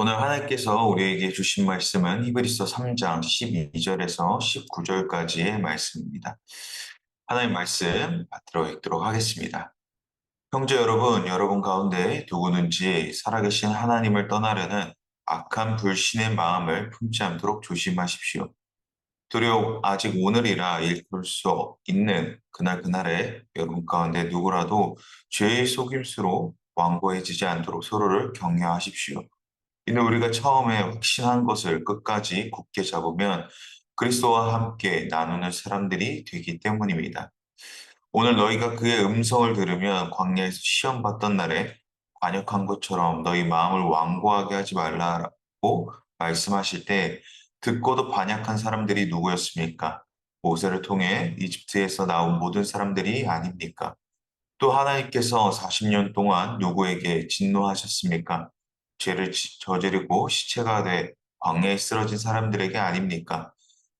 오늘 하나님께서 우리에게 주신 말씀은 히브리서 3장 12절에서 19절까지의 말씀입니다. 하나님 말씀 받들어 읽도록 하겠습니다. 형제 여러분, 여러분 가운데 누구든지 살아계신 하나님을 떠나려는 악한 불신의 마음을 품지 않도록 조심하십시오. 두려워 아직 오늘이라 읽을 수 있는 그날 그날에 여러분 가운데 누구라도 죄의 속임수로 완고해지지 않도록 서로를 격려하십시오. 이는 우리가 처음에 확신한 것을 끝까지 굳게 잡으면 그리스도와 함께 나누는 사람들이 되기 때문입니다. 오늘 너희가 그의 음성을 들으면 광야에서 시험 받던 날에 관역한 것처럼 너희 마음을 완고하게 하지 말라고 말씀하실 때 듣고도 반역한 사람들이 누구였습니까? 모세를 통해 이집트에서 나온 모든 사람들이 아닙니까? 또 하나님께서 40년 동안 누구에게 진노하셨습니까? 죄를 저지르고 시체가 돼 광야에 쓰러진 사람들에게 아닙니까?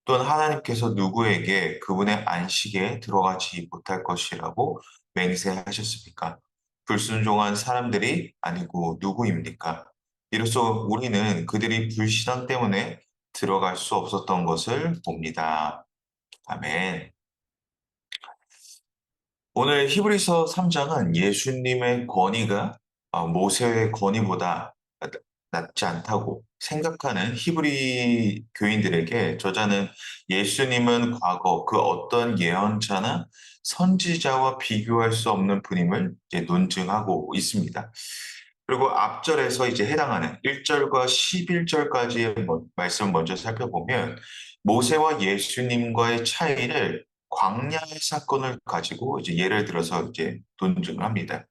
또한 하나님께서 누구에게 그분의 안식에 들어가지 못할 것이라고 맹세하셨습니까? 불순종한 사람들이 아니고 누구입니까? 이로써 우리는 그들이 불신앙 때문에 들어갈 수 없었던 것을 봅니다. 아멘. 오늘 히브리서 3장은 예수님의 권위가 어, 모세의 권위보다 낫지 않다고 생각하는 히브리 교인들에게 저자는 예수님은 과거 그 어떤 예언자나 선지자와 비교할 수 없는 분임을 논증하고 있습니다. 그리고 앞절에서 이제 해당하는 1절과 11절까지의 말씀을 먼저 살펴보면 모세와 예수님과의 차이를 광야의 사건을 가지고 이제 예를 들어서 이제 논증을 합니다.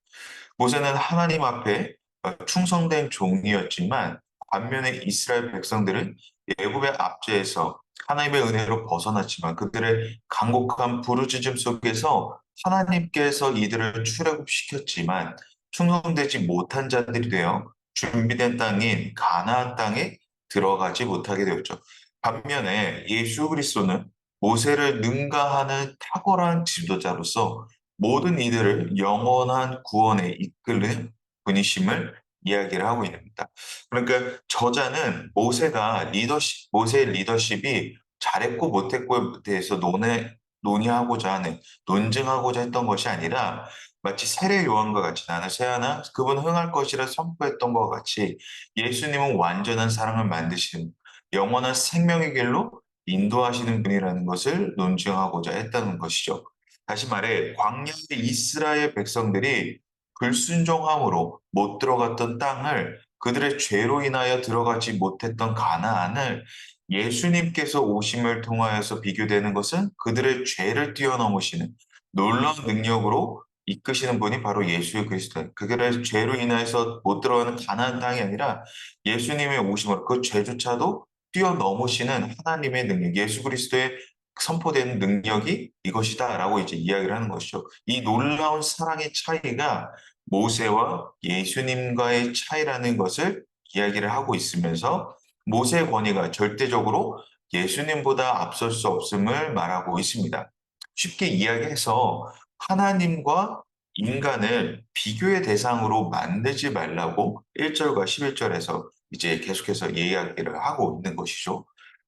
모세는 하나님 앞에 충성된 종이었지만 반면에 이스라엘 백성들은 예굽의 압제에서 하나님의 은혜로 벗어났지만 그들의 간곡한 부르짖음 속에서 하나님께서 이들을 출애굽시켰지만 충성되지 못한 자들이 되어 준비된 땅인 가나안 땅에 들어가지 못하게 되었죠. 반면에 예수 그리스도는 모세를 능가하는 탁월한 지도자로서 모든 이들을 영원한 구원에 이끄는 분이심을 이야기를 하고 있습니다. 그러니까 저자는 모세가 리더십, 모세의 리더십이 잘했고 못했고에 대해서 논해, 논의하고자 하는, 논증하고자 했던 것이 아니라 마치 세례 요한과 같이 나는 세하나 그분 흥할 것이라 선포했던 것과 같이 예수님은 완전한 사랑을 만드시는 영원한 생명의 길로 인도하시는 분이라는 것을 논증하고자 했다는 것이죠. 다시 말해 광야의 이스라엘 백성들이 불순종함으로 못 들어갔던 땅을 그들의 죄로 인하여 들어가지 못했던 가나안을 예수님께서 오심을 통하여서 비교되는 것은 그들의 죄를 뛰어넘으시는 놀라운 능력으로 이끄시는 분이 바로 예수의 그리스도. 그들의 죄로 인해서 못 들어가는 가나안 땅이 아니라 예수님의 오심으로 그 죄조차도 뛰어넘으시는 하나님의 능력, 예수 그리스도의 선포된 능력이 이것이다라고 이제 이야기를 하는 것이죠. 이 놀라운 사랑의 차이가 모세와 예수님과의 차이라는 것을 이야기를 하고 있으면서 모세의 권위가 절대적으로 예수님보다 앞설 수 없음을 말하고 있습니다. 쉽게 이야기해서 하나님과 인간을 비교의 대상으로 만들지 말라고 1절과 11절에서 이제 계속해서 이야기를 하고 있는 것이죠.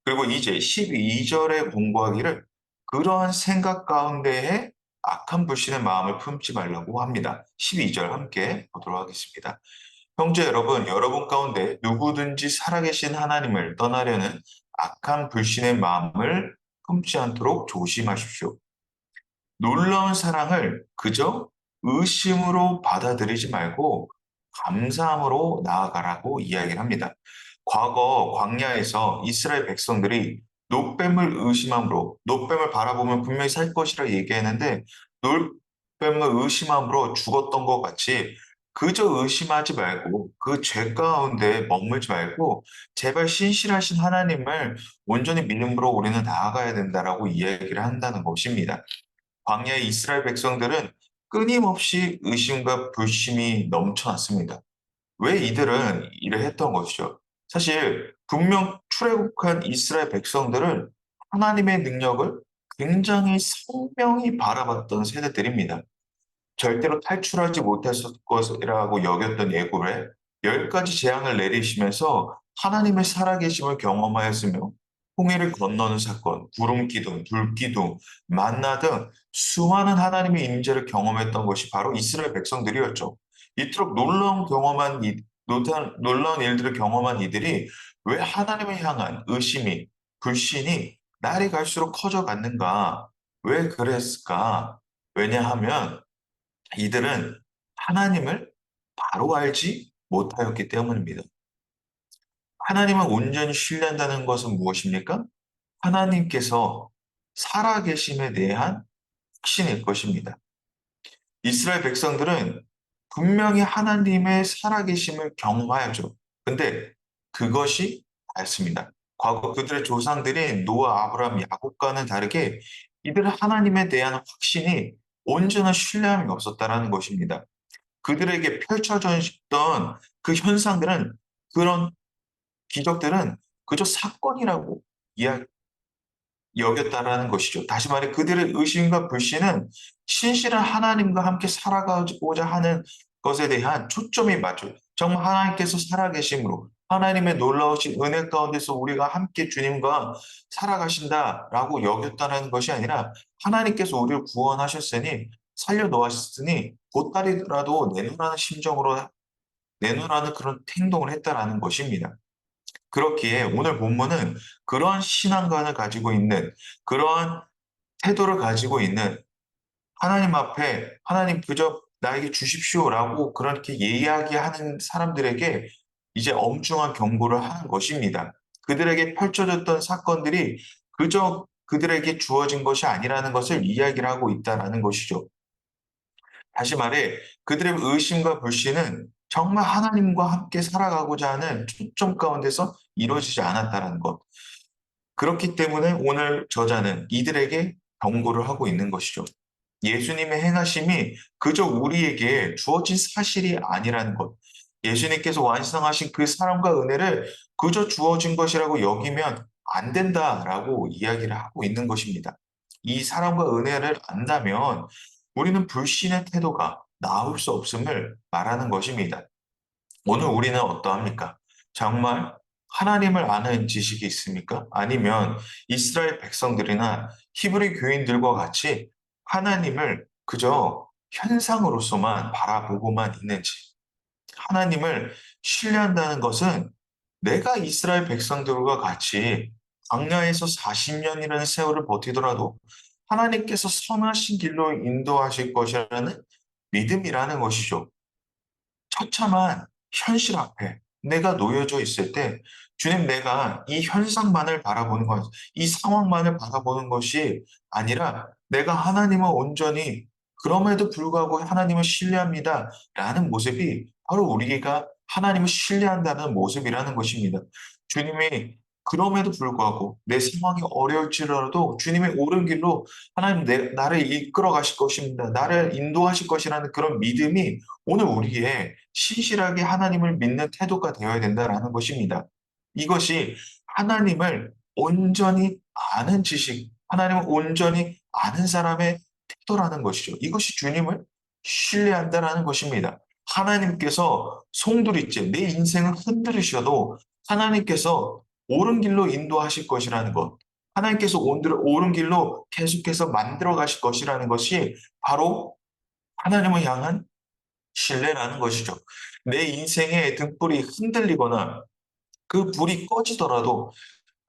그리고 이제 12절에 공부하기를 그러한 생각 가운데에 악한 불신의 마음을 품지 말라고 합니다. 12절 함께 보도록 하겠습니다. 형제 여러분, 여러분 가운데 누구든지 살아계신 하나님을 떠나려는 악한 불신의 마음을 품지 않도록 조심하십시오. 놀라운 사랑을 그저 의심으로 받아들이지 말고 감사함으로 나아가라고 이야기를 합니다. 과거 광야에서 이스라엘 백성들이 노뱀을 의심함으로 노뱀을 바라보면 분명히 살 것이라 얘기했는데 노뱀을 의심함으로 죽었던 것 같이 그저 의심하지 말고 그 죄 가운데 머물지 말고 제발 신실하신 하나님을 온전히 믿음으로 우리는 나아가야 된다라고 이야기를 한다는 것입니다. 광야의 이스라엘 백성들은 끊임없이 의심과 불심이 넘쳐났습니다. 왜 이들은 이를 했던 것이죠? 사실 분명 출애굽한 이스라엘 백성들은 하나님의 능력을 굉장히 선명히 바라봤던 세대들입니다. 절대로 탈출하지 못했을 것이라고 여겼던 예굽에 열 가지 재앙을 내리시면서 하나님의 살아계심을 경험하였으며 홍해를 건너는 사건, 구름 기둥, 불 기둥, 만나 등 수많은 하나님의 임재를 경험했던 것이 바로 이스라엘 백성들이었죠. 이토록 놀라운 경험한 이, 놀라운 일들을 경험한 이들이 왜 하나님을 향한 의심이 불신이 날이 갈수록 커져갔는가? 왜 그랬을까? 왜냐하면 이들은 하나님을 바로 알지 못하였기 때문입니다. 하나님을 온전히 신뢰한다는 것은 무엇입니까? 하나님께서 살아계심에 대한 확신일 것입니다. 이스라엘 백성들은 분명히 하나님의 살아계심을 경험하였죠. 근데 그것이 다였습니다. 과거 그들의 조상들인 노아, 아브라함, 야곱과는 다르게 이들은 하나님에 대한 확신이 온전한 신뢰함이 없었다라는 것입니다. 그들에게 펼쳐져 있던 그 현상들은 그런 기적들은 그저 사건이라고 이야 여겼다라는 것이죠. 다시 말해 그들의 의심과 불신은 신실한 하나님과 함께 살아가고자 하는 것에 대한 초점이 맞죠. 정말 하나님께서 살아계심으로 하나님의 놀라우신 은혜 가운데서 우리가 함께 주님과 살아가신다라고 여겼다는 것이 아니라 하나님께서 우리를 구원하셨으니 살려놓으셨으니 보따리라도 내놓으라는 심정으로 내놓으라는 그런 행동을 했다라는 것입니다. 그렇기에 오늘 본문은 그런 신앙관을 가지고 있는 그러한 태도를 가지고 있는 하나님 앞에 하나님 그저 나에게 주십시오라고 그렇게 이야기하는 사람들에게 이제 엄중한 경고를 하는 것입니다. 그들에게 펼쳐졌던 사건들이 그저 그들에게 주어진 것이 아니라는 것을 이야기를 하고 있다라는 것이죠. 다시 말해 그들의 의심과 불신은 정말 하나님과 함께 살아가고자 하는 초점 가운데서 이루어지지 않았다는 것. 그렇기 때문에 오늘 저자는 이들에게 경고를 하고 있는 것이죠. 예수님의 행하심이 그저 우리에게 주어진 사실이 아니라는 것. 예수님께서 완성하신 그 사랑과 은혜를 그저 주어진 것이라고 여기면 안 된다라고 이야기를 하고 있는 것입니다. 이 사랑과 은혜를 안다면 우리는 불신의 태도가 나올 수 없음을 말하는 것입니다. 오늘 우리는 어떠합니까? 정말 하나님을 아는 지식이 있습니까? 아니면 이스라엘 백성들이나 히브리 교인들과 같이 하나님을 그저 현상으로서만 바라보고만 있는지 하나님을 신뢰한다는 것은 내가 이스라엘 백성들과 같이 광야에서 40년이라는 세월을 버티더라도 하나님께서 선하신 길로 인도하실 것이라는 믿음이라는 것이죠. 처참한 현실 앞에 내가 놓여져 있을 때 주님 내가 이 현상만을 바라보는 것, 이 상황만을 바라보는 것이 아니라 내가 하나님을 온전히 그럼에도 불구하고 하나님을 신뢰합니다. 라는 모습이 바로 우리가 하나님을 신뢰한다는 모습이라는 것입니다. 주님이 그럼에도 불구하고 내 상황이 어려울지라도 주님의 옳은 길로 하나님 내, 나를 이끌어 가실 것입니다. 나를 인도하실 것이라는 그런 믿음이 오늘 우리의 신실하게 하나님을 믿는 태도가 되어야 된다라는 것입니다. 이것이 하나님을 온전히 아는 지식, 하나님을 온전히 아는 사람의 태도라는 것이죠. 이것이 주님을 신뢰한다라는 것입니다. 하나님께서 송두리째 내 인생을 흔들으셔도 하나님께서 옳은 길로 인도하실 것이라는 것, 하나님께서 옳은 길로 계속해서 만들어 가실 것이라는 것이 바로 하나님을 향한 신뢰라는 것이죠. 내 인생의 등불이 흔들리거나 그 불이 꺼지더라도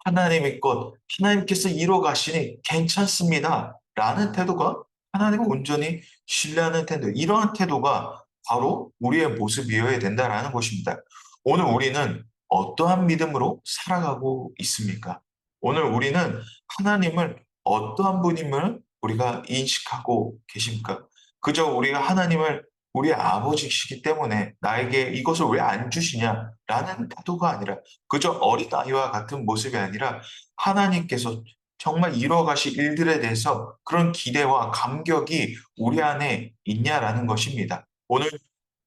하나님의 것, 하나님께서 이뤄 가시니 괜찮습니다. 라는 태도가 하나님을 온전히 신뢰하는 태도, 이러한 태도가 바로 우리의 모습이어야 된다라는 것입니다. 오늘 우리는 어떠한 믿음으로 살아가고 있습니까? 오늘 우리는 하나님을 어떠한 분임을 우리가 인식하고 계십니까? 그저 우리가 하나님을 우리 아버지시기 때문에 나에게 이것을 왜 안 주시냐라는 태도가 아니라 그저 어린아이와 같은 모습이 아니라 하나님께서 정말 이뤄가실 일들에 대해서 그런 기대와 감격이 우리 안에 있냐라는 것입니다. 오늘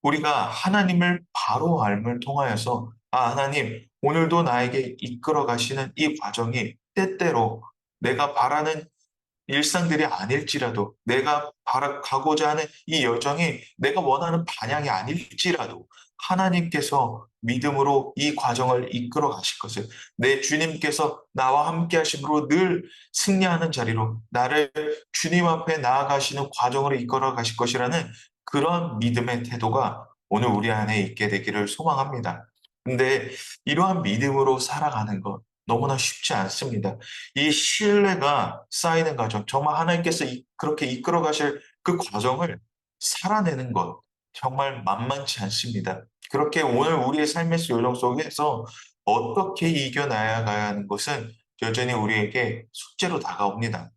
우리가 하나님을 바로 알을 통하여서 아, 하나님, 오늘도 나에게 이끌어 가시는 이 과정이 때때로 내가 바라는 일상들이 아닐지라도 내가 바라 가고자 하는 이 여정이 내가 원하는 반향이 아닐지라도 하나님께서 믿음으로 이 과정을 이끌어 가실 것을 내 주님께서 나와 함께 하심으로 늘 승리하는 자리로 나를 주님 앞에 나아가시는 과정으로 이끌어 가실 것이라는 그런 믿음의 태도가 오늘 우리 안에 있게 되기를 소망합니다. 근데 이러한 믿음으로 살아가는 것 너무나 쉽지 않습니다. 이 신뢰가 쌓이는 과정, 정말 하나님께서 이- 그렇게 이끌어 가실 그 과정을 살아내는 것 정말 만만치 않습니다. 그렇게 오늘 우리의 삶의 요정 속에서 어떻게 이겨나가야 하는 것은 여전히 우리에게 숙제로 다가옵니다.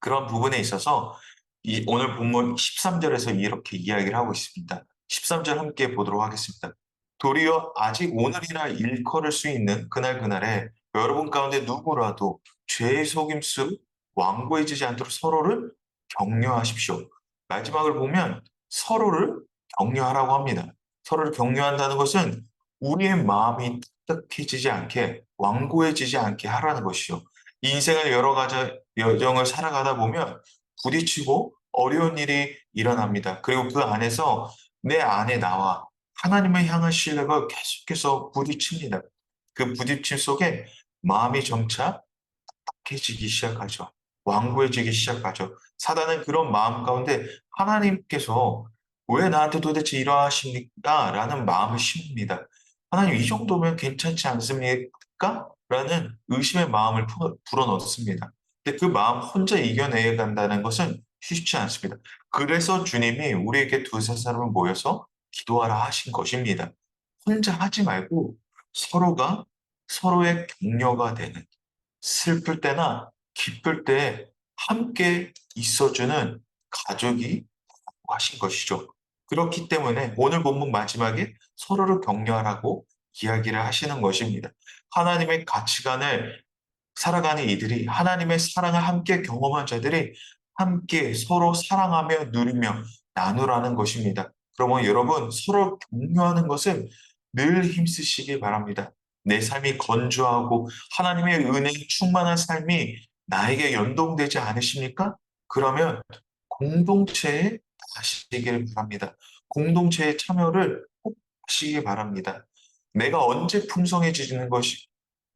그런 부분에 있어서 이 오늘 본문 13절에서 이렇게 이야기를 하고 있습니다. 13절 함께 보도록 하겠습니다. 도리어 아직 오늘이나 일컬을 수 있는 그날 그날에 여러분 가운데 누구라도 죄의 속임수로 완고해지지 않도록 서로를 격려하십시오. 마지막을 보면 서로를 격려하라고 합니다. 서로를 격려한다는 것은 우리의 마음이 딱딱해지지 않게 완고해지지 않게 하라는 것이요. 인생을 여러 가지 여정을 살아가다 보면 부딪히고 어려운 일이 일어납니다. 그리고 그 안에서 내 안에 나와 하나님을 향한 신뢰가 계속해서 부딪힙니다. 그 부딪힘 속에 마음이 점차 딱딱해지기 시작하죠. 완고해지기 시작하죠. 사단은 그런 마음 가운데 하나님께서 왜 나한테 도대체 이러하십니까? 라는 마음을 심습니다. 하나님 이 정도면 괜찮지 않습니까? 라는 의심의 마음을 푸- 불어넣습니다. 근데 그 마음 혼자 이겨내야 간다는 것은 쉽지 않습니다. 그래서 주님이 우리에게 두세 사람을 모여서 기도하라 하신 것입니다. 혼자 하지 말고 서로가 서로의 격려가 되는 슬플 때나 기쁠 때 함께 있어주는 가족이 하신 것이죠. 그렇기 때문에 오늘 본문 마지막에 서로를 격려하라고 이야기를 하시는 것입니다. 하나님의 가치관을 살아가는 이들이 하나님의 사랑을 함께 경험한 자들이 함께 서로 사랑하며 누리며 나누라는 것입니다. 그러면 여러분 서로 격려하는 것을 늘 힘쓰시기 바랍니다. 내 삶이 건조하고 하나님의 은혜에 충만한 삶이 나에게 연동되지 않으십니까? 그러면 공동체에 하시기를 바랍니다. 공동체의 참여를 꼭 하시기 바랍니다. 내가 언제 풍성해지는 것이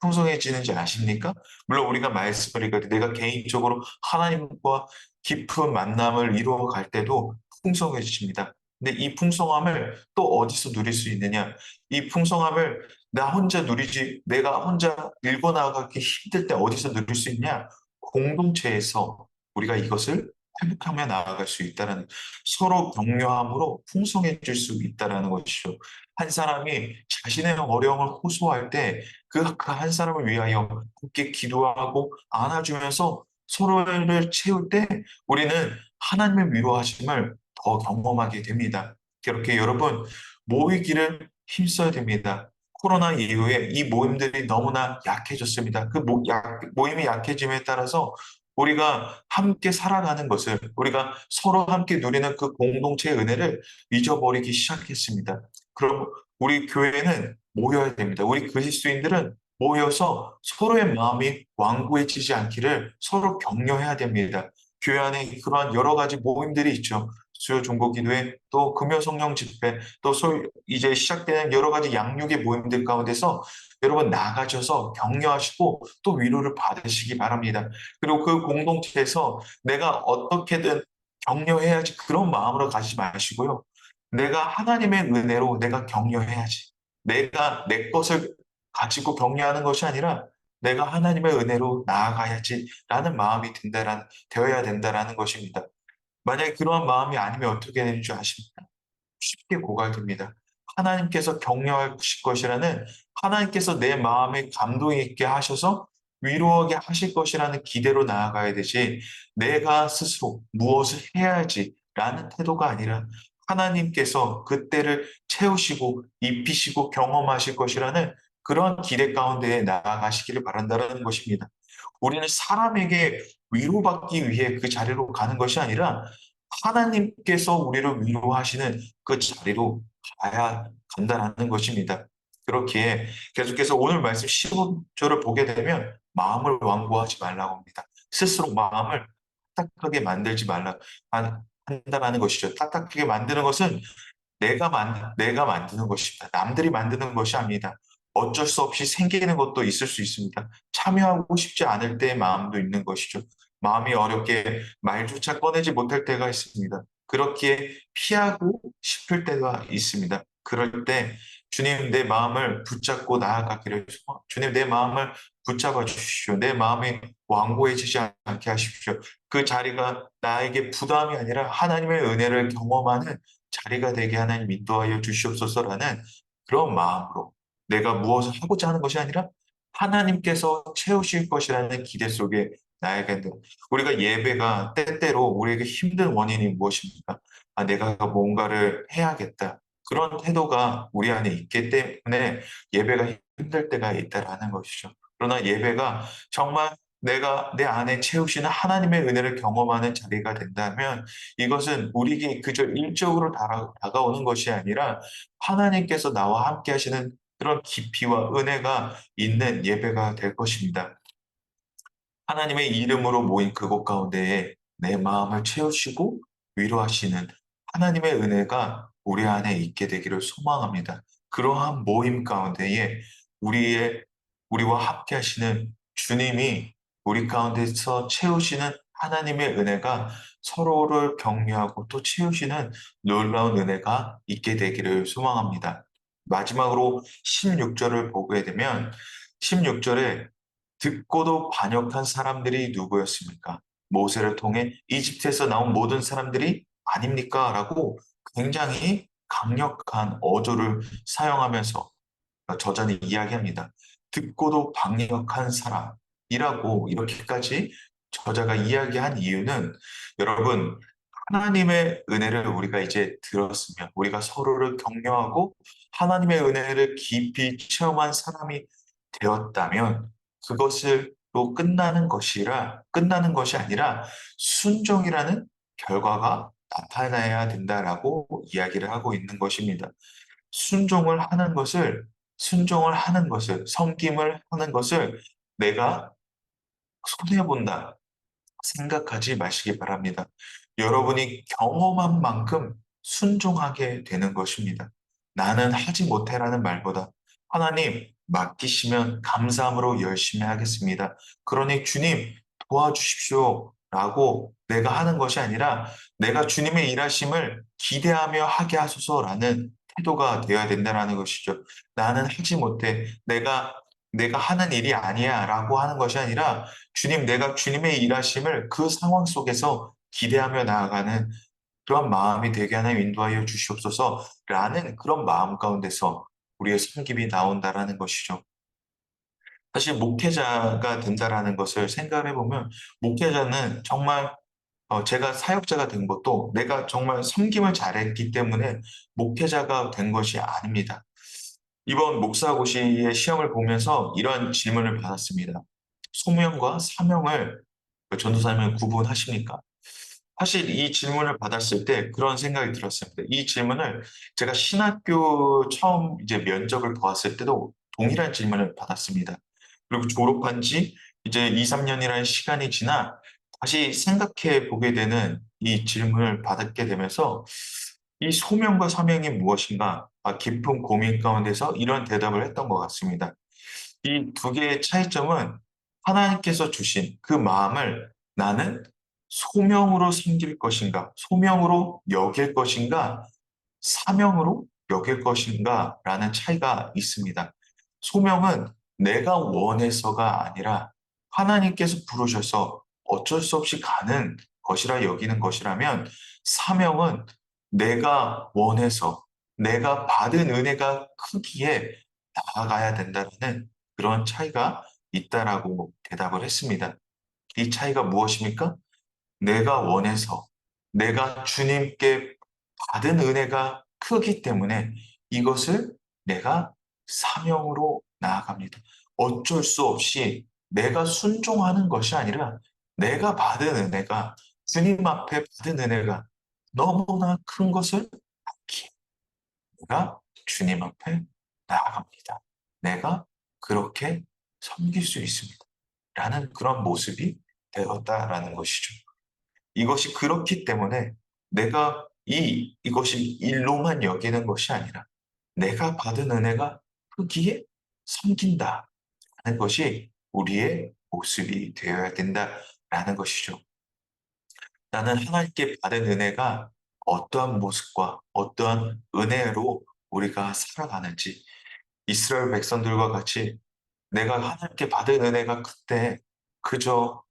풍성해지는지 아십니까? 물론 우리가 말씀을 읽을 때 내가 개인적으로 하나님과 깊은 만남을 이루어 갈 때도 풍성해집니다. 근데 이 풍성함을 또 어디서 누릴 수 있느냐? 이 풍성함을 나 혼자 누리지, 내가 혼자 밀고 나가기 힘들 때 어디서 누릴 수 있냐? 공동체에서 우리가 이것을 회복하며 나아갈 수 있다는 서로 격려함으로 풍성해질 수 있다는 것이죠. 한 사람이 자신의 어려움을 호소할 때그그한 사람을 위하여 함께 기도하고 안아주면서 서로를 채울 때 우리는 하나님의 위로하심을 더 경험하게 됩니다. 그렇게 여러분 모이기를 힘써야 됩니다. 코로나 이후에 이 모임들이 너무나 약해졌습니다. 그 모, 약, 모임이 약해짐에 따라서 우리가 함께 살아가는 것을 우리가 서로 함께 누리는 그 공동체의 은혜를 잊어버리기 시작했습니다. 그럼 우리 교회는 모여야 됩니다. 우리 그리스도인들은 모여서 서로의 마음이 완고해지지 않기를 서로 격려해야 됩니다. 교회 안에 그러한 여러 가지 모임들이 있죠. 수요 중보 기도회, 또 금요 성령 집회, 또 소, 이제 시작되는 여러 가지 양육의 모임들 가운데서 여러분 나가셔서 격려하시고 또 위로를 받으시기 바랍니다. 그리고 그 공동체에서 내가 어떻게든 격려해야지 그런 마음으로 가지 마시고요. 내가 하나님의 은혜로 내가 격려해야지. 내가 내 것을 가지고 격려하는 것이 아니라 내가 하나님의 은혜로 나아가야지라는 마음이 든다란, 되어야 된다라는 것입니다. 만약에 그러한 마음이 아니면 어떻게 되는 줄 아십니까? 쉽게 고갈됩니다. 하나님께서 격려하실 것이라는 하나님께서 내 마음에 감동 있게 하셔서 위로하게 하실 것이라는 기대로 나아가야 되지 내가 스스로 무엇을 해야지라는 태도가 아니라 하나님께서 그때를 채우시고 입히시고 경험하실 것이라는 그런 기대 가운데 나아가시기를 바란다는 것입니다. 우리는 사람에게 위로받기 위해 그 자리로 가는 것이 아니라 하나님께서 우리를 위로하시는 그 자리로 가야 간다는 것입니다. 그렇기에 계속해서 오늘 말씀 15절을 보게 되면 마음을 완고하지 말라고 합니다. 스스로 마음을 딱딱하게 만들지 말라 한다라는 것이죠. 딱딱하게 만드는 것은 내가 만, 내가 만드는 것입니다. 남들이 만드는 것이 아닙니다. 어쩔 수 없이 생기는 것도 있을 수 있습니다. 참여하고 싶지 않을 때의 마음도 있는 것이죠. 마음이 어렵게 말조차 꺼내지 못할 때가 있습니다. 그렇기에 피하고 싶을 때가 있습니다. 그럴 때 주님 내 마음을 붙잡고 나아가기를 소망- 주님 내 마음을 붙잡아 주십시오. 내 마음이 완고해지지 않게 하십시오. 그 자리가 나에게 부담이 아니라 하나님의 은혜를 경험하는 자리가 되게 하나님 인도하여 주시옵소서라는 그런 마음으로 내가 무엇을 하고자 하는 것이 아니라 하나님께서 채우실 것이라는 기대 속에 돼. 우리가 예배가 때때로 우리에게 힘든 원인이 무엇입니까? 아, 내가 뭔가를 해야겠다. 그런 태도가 우리 안에 있기 때문에 예배가 힘들 때가 있다라는 것이죠. 그러나 예배가 정말 내가 내 안에 채우시는 하나님의 은혜를 경험하는 자리가 된다면 이것은 우리에게 그저 일적으로 다가- 다가오는 것이 아니라 하나님께서 나와 함께 하시는 그런 깊이와 은혜가 있는 예배가 될 것입니다. 하나님의 이름으로 모인 그곳 가운데에 내 마음을 채우시고 위로하시는 하나님의 은혜가 우리 안에 있게 되기를 소망합니다. 그러한 모임 가운데에 우리의 우리와 함께 하시는 주님이 우리 가운데서 채우시는 하나님의 은혜가 서로를 격려하고 또 채우시는 놀라운 은혜가 있게 되기를 소망합니다. 마지막으로 16절을 보게 되면 16절에 듣고도 반역한 사람들이 누구였습니까? 모세를 통해 이집트에서 나온 모든 사람들이 아닙니까? 라고 굉장히 강력한 어조를 사용하면서 저자는 이야기합니다. 듣고도 반역한 사람이라고 이렇게까지 저자가 이야기한 이유는 여러분 하나님의 은혜를 우리가 이제 들었으면 우리가 서로를 격려하고 하나님의 은혜를 깊이 체험한 사람이 되었다면 그것을로 끝나는 것이라 끝나는 것이 아니라 순종이라는 결과가 나타나야 된다라고 이야기를 하고 있는 것입니다. 순종을 하는 것을 순종을 하는 것을 섬김을 하는 것을 내가 손해 본다 생각하지 마시기 바랍니다. 여러분이 경험한 만큼 순종하게 되는 것입니다. 나는 하지 못해라는 말보다 하나님 맡기시면 감사함으로 열심히 하겠습니다. 그러니 주님 도와주십시오. 라고 내가 하는 것이 아니라 내가 주님의 일하심을 기대하며 하게 하소서라는 태도가 되어야 된다는 것이죠. 나는 하지 못해. 내가 내가 하는 일이 아니야 라고 하는 것이 아니라 주님 내가 주님의 일하심을 그 상황 속에서 기대하며 나아가는 그런 마음이 되게 하나님 인도하여 주시옵소서 라는 그런 마음 가운데서 우리의 섬김이 나온다라는 것이죠. 사실 목회자가 된다라는 것을 생각해 보면 목회자는 정말 어, 제가 사역자가 된 것도 내가 정말 섬김을 잘했기 때문에 목회자가 된 것이 아닙니다. 이번 목사고시의 시험을 보면서 이런 질문을 받았습니다. 소명과 사명을 그 전도사님은 구분하십니까? 사실 이 질문을 받았을 때 그런 생각이 들었습니다. 이 질문을 제가 신학교 처음 이제 면접을 보았을 때도 동일한 질문을 받았습니다. 그리고 졸업한 지 이제 2, 3년이라는 시간이 지나 다시 생각해 보게 되는 이 질문을 받게 되면서 이 소명과 사명이 무엇인가 아, 깊은 고민 가운데서 이런 대답을 했던 것 같습니다. 이 두 개의 차이점은 하나님께서 주신 그 마음을 나는 소명으로 섬길 것인가, 소명으로 여길 것인가, 사명으로 여길 것인가 라는 차이가 있습니다. 소명은 내가 원해서가 아니라 하나님께서 부르셔서 어쩔 수 없이 가는 것이라 여기는 것이라면 사명은 내가 원해서 내가 받은 은혜가 크기에 나아가야 된다는 그런 차이가 있다라고 대답을 했습니다. 이 차이가 무엇입니까? 내가 원해서 내가 주님께 받은 은혜가 크기 때문에 이것을 내가 사명으로 나아갑니다. 어쩔 수 없이 내가 순종하는 것이 아니라 내가 받은 은혜가 주님 앞에 받은 은혜가 너무나 큰 것을 받기에 내가 주님 앞에 나아갑니다. 내가 그렇게 섬길 수 있습니다. 라는 그런 모습이 되었다라는 것이죠. 이것이 그렇기 때문에 내가 이 이것이 일로만 여기는 것이 아니라 '내가 받은 은혜가 크기에 섬긴다.' 하는 것이 우리의 모습이 되어야 된다라는 것이죠. 나는 하나님께 받은 은혜가 어떠한 모습과 어떠한 은혜로 우리가 살아가는지 이스라엘 백성들과 같이 내가 하나님께 받은 은혜가 그때 그저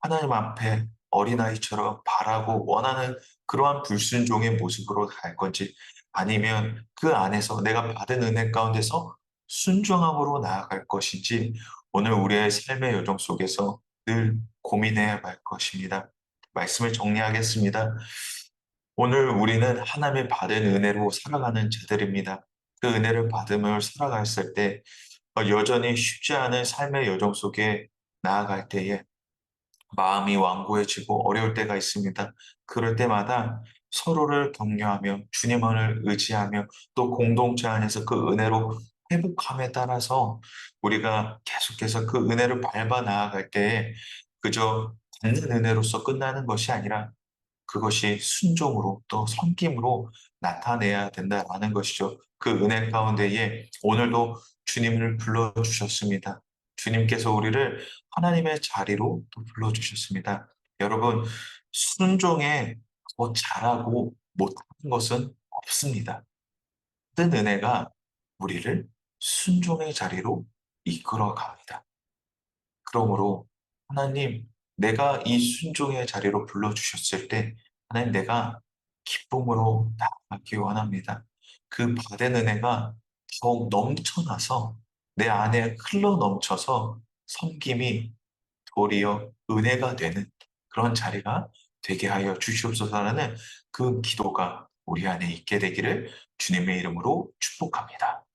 하나님 앞에 어린아이처럼 바라고 원하는 그러한 불순종의 모습으로 갈 건지 아니면 그 안에서 내가 받은 은혜 가운데서 순종함으로 나아갈 것인지 오늘 우리의 삶의 여정 속에서 늘 고민해야 할 것입니다. 말씀을 정리하겠습니다. 오늘 우리는 하나님의 받은 은혜로 살아가는 자들입니다. 그 은혜를 받음을 살아갔을 때어 여전히 쉽지 않은 삶의 여정 속에 나아갈 때에 마음이 완고해지고 어려울 때가 있습니다. 그럴 때마다 서로를 격려하며 주님만을 의지하며 또 공동체 안에서 그 은혜로 회복함에 따라서 우리가 계속해서 그 은혜를 밟아 나아갈 때에 그저 받는 은혜로서 끝나는 것이 아니라 그것이 순종으로 또 섬김으로 나타내야 된다라는 것이죠. 그 은혜 가운데에 오늘도 주님을 불러 주셨습니다. 주님께서 우리를 하나님의 자리로 또 불러 주셨습니다. 여러분 순종에 더 잘하고 못하는 것은 없습니다. 모든 은혜가 우리를 순종의 자리로 이끌어 갑니다. 그러므로 하나님 내가 이 순종의 자리로 불러 주셨을 때 하나님 내가 기쁨으로 나아가기 원합니다. 그 받은 은혜가 더욱 넘쳐나서 내 안에 흘러 넘쳐서 섬김이 도리어 은혜가 되는 그런 자리가 되게 하여 주시옵소서라는 그 기도가 우리 안에 있게 되기를 주님의 이름으로 축복합니다.